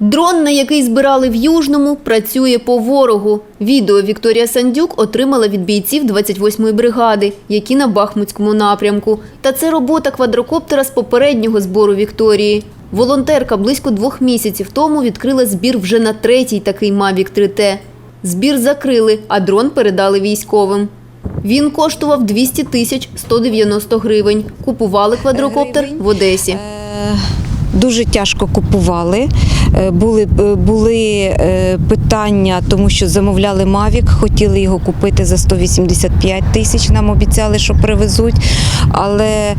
Дрон, на який збирали в Южному, працює по ворогу. Відео Вікторія Сандюк отримала від бійців 28-ї бригади, які на Бахмутському напрямку. Та це робота квадрокоптера з попереднього збору Вікторії. Волонтерка близько двох місяців тому відкрила збір вже на третій такий Mavic 3T. Збір закрили, а дрон передали військовим. Він коштував 200 тисяч 190 гривень. Купували квадрокоптер в Одесі. Е, Дуже тяжко купували. Е, Були, е, були е, питання, тому що замовляли Mavic, хотіли його купити за 185 тисяч. Нам обіцяли, що привезуть. Але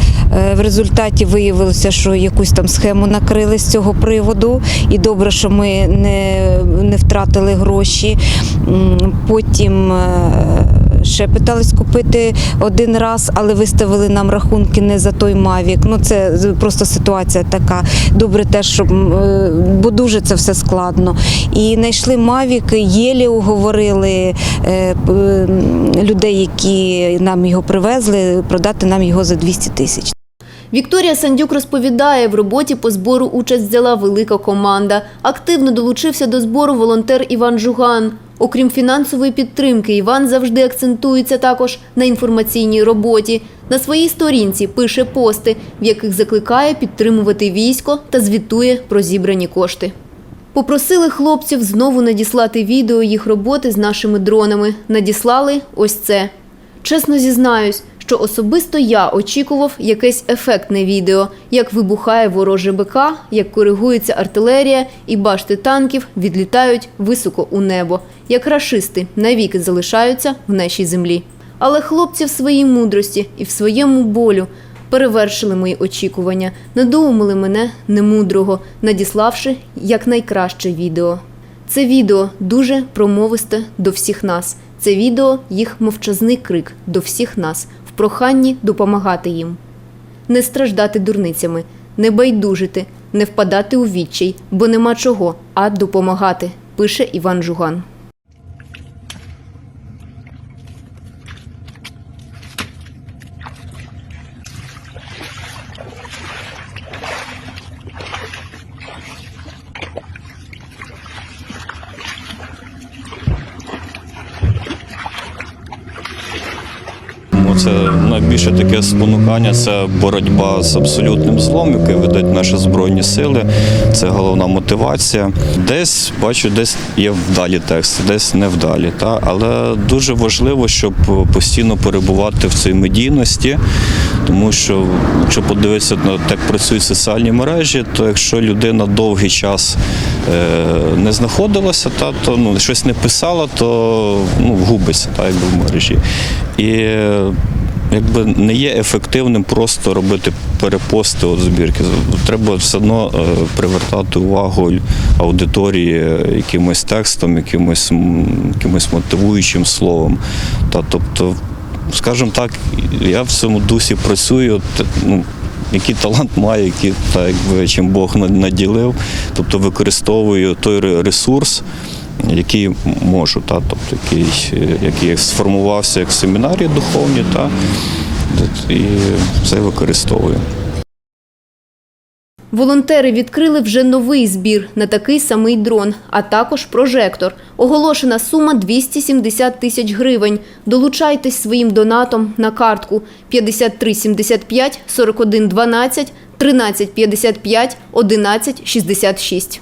в результаті виявилося, що якусь там схему накрили з цього приводу. І добре, що ми не, не втратили гроші. Потім. Е, питались купити один раз, але виставили нам рахунки не за той Мавік. Ну це просто ситуація така. Добре, теж щоб е, бо дуже це все складно. І знайшли Мавік, єлі уговорили е, людей, які нам його привезли, продати нам його за 200 тисяч. Вікторія Сандюк розповідає, в роботі по збору участь взяла велика команда. Активно долучився до збору волонтер Іван Жуган. Окрім фінансової підтримки, Іван завжди акцентується також на інформаційній роботі. На своїй сторінці пише пости, в яких закликає підтримувати військо та звітує про зібрані кошти. Попросили хлопців знову надіслати відео їх роботи з нашими дронами. Надіслали ось це. Чесно зізнаюсь, що особисто я очікував якесь ефектне відео, як вибухає вороже БК, як коригується артилерія і башти танків відлітають високо у небо, як рашисти навіки залишаються в нашій землі. Але хлопці в своїй мудрості і в своєму болю перевершили мої очікування, надоумили мене немудрого, надіславши якнайкраще відео. Це відео дуже промовисте до всіх нас. Це відео їх мовчазний крик до всіх нас проханні допомагати їм. Не страждати дурницями, не байдужити, не впадати у відчай, бо нема чого, а допомагати, пише Іван Жуган. Це найбільше таке спонукання це боротьба з абсолютним злом, який ведуть наші збройні сили. Це головна мотивація. Десь бачу, десь є вдалі тексти, десь невдалі. Та? Але дуже важливо, щоб постійно перебувати в цій медійності, тому що якщо подивитися на те, як працюють соціальні мережі, то якщо людина довгий час е, не знаходилася, та, то ну, щось не писала, то ну, губиться та, якби в мережі. І якби не є ефективним просто робити перепости от збірки. Треба все одно е, привертати увагу аудиторії якимось текстом, якимось, якимось мотивуючим словом. Та, тобто, скажімо так, я в цьому дусі працюю. Ну, який талант маю, який, та, якби, чим Бог на- наділив, тобто використовую той ре- ресурс, який можу, та, тобто, який, е, який сформувався як семінарі духовні, та, і це використовую. Волонтери відкрили вже новий збір на такий самий дрон, а також прожектор. Оголошена сума 270 тисяч гривень. Долучайтесь своїм донатом на картку 5375 41 12 13 55 11 66.